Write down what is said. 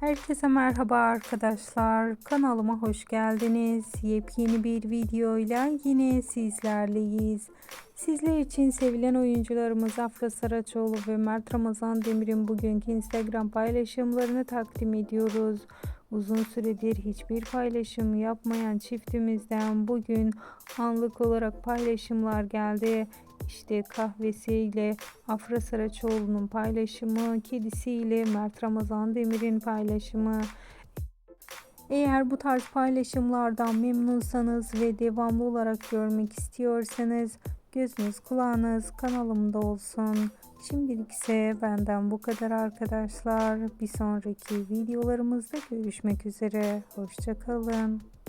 Herkese merhaba arkadaşlar. Kanalıma hoş geldiniz. Yepyeni bir videoyla yine sizlerleyiz. Sizler için sevilen oyuncularımız Afra Saraçoğlu ve Mert Ramazan Demir'in bugünkü Instagram paylaşımlarını takdim ediyoruz. Uzun süredir hiçbir paylaşım yapmayan çiftimizden bugün anlık olarak paylaşımlar geldi. İşte kahvesiyle Afra Saraçoğlu'nun paylaşımı, kedisiyle Mert Ramazan Demir'in paylaşımı. Eğer bu tarz paylaşımlardan memnunsanız ve devamlı olarak görmek istiyorsanız gözünüz kulağınız kanalımda olsun. Şimdilik ise benden bu kadar arkadaşlar. Bir sonraki videolarımızda görüşmek üzere. Hoşçakalın.